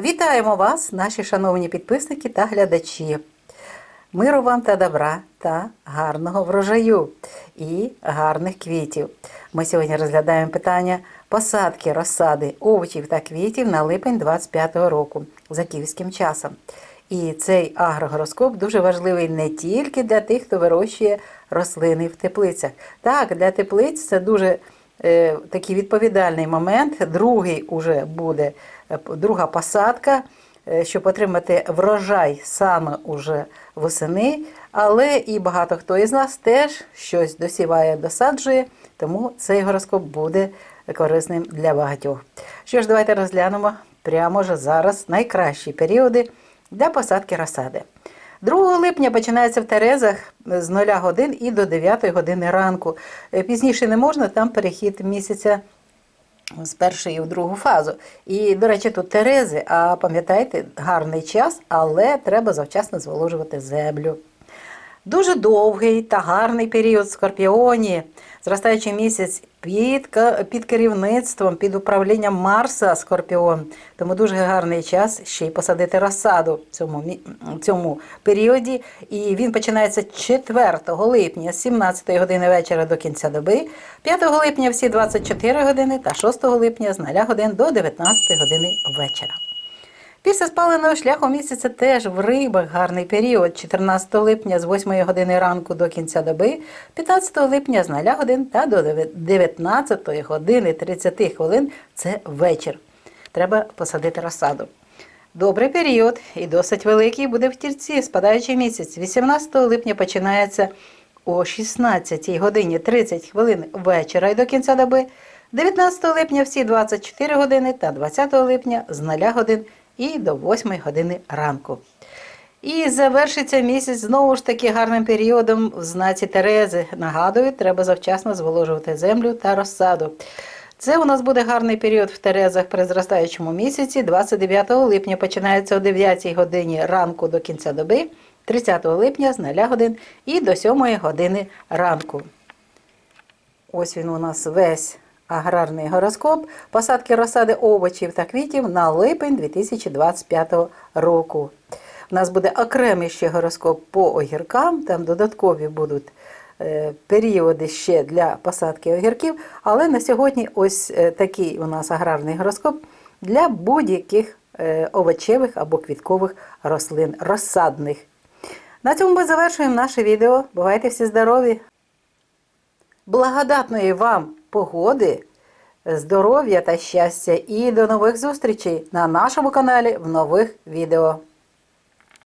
Вітаємо вас, наші шановні підписники та глядачі. Миру вам та добра та гарного врожаю і гарних квітів. Ми сьогодні розглядаємо питання посадки розсади овочів та квітів на липень 25-го року за київським часом. І цей агрогороскоп дуже важливий не тільки для тих, хто вирощує рослини в теплицях. Так, для теплиць це дуже е, такий відповідальний момент. Другий уже буде е, друга посадка, е, щоб отримати врожай саме уже восени. Але і багато хто із нас теж щось досіває, досаджує, тому цей гороскоп буде корисним для багатьох. Що ж, давайте розглянемо прямо ж зараз найкращі періоди для посадки розсади. 2 липня починається в Терезах з 0 годин і до 9 години ранку. Е, Пізніше не можна, там перехід місяця з першої в другу фазу. І, до речі, тут Терези, а пам'ятаєте, гарний час, але треба завчасно зволожувати землю. Дуже довгий та гарний період в Скорпіоні, зростаючий місяць під, під керівництвом, під управлінням Марса Скорпіон. Тому дуже гарний час ще й посадити розсаду в цьому, в цьому періоді. І він починається 4 липня з 17 години вечора до кінця доби, 5 липня всі 24 години та 6 липня з 0 годин до 19 години вечора. Після спаленого шляху місяця теж в рибах гарний період 14 липня з 8 години ранку до кінця доби, 15 липня з 0 годин та до 19 години 30 хвилин це вечір. Треба посадити розсаду. Добрий період і досить великий буде в тільці, спадаючий місяць. 18 липня починається о 16 годині 30 хвилин вечора і до кінця доби. 19 липня всі 24 години та 20 липня з 0 годин і до 8 години ранку. І завершиться місяць знову ж таки гарним періодом в знаці Терези. Нагадую, треба завчасно зволожувати землю та розсаду. Це у нас буде гарний період в Терезах при зростаючому місяці. 29 липня починається о 9 годині ранку до кінця доби, 30 липня з 0 годин і до 7 години ранку. Ось він у нас весь аграрний гороскоп посадки розсади овочів та квітів на липень 2025 року. У нас буде окремий ще гороскоп по огіркам, там додаткові будуть е, періоди ще для посадки огірків. Але на сьогодні ось е, такий у нас аграрний гороскоп для будь-яких е, овочевих або квіткових рослин, розсадних. На цьому ми завершуємо наше відео. Бувайте всі здорові! Благодатної вам погоди, здоров'я та щастя і до нових зустрічей на нашому каналі в нових відео.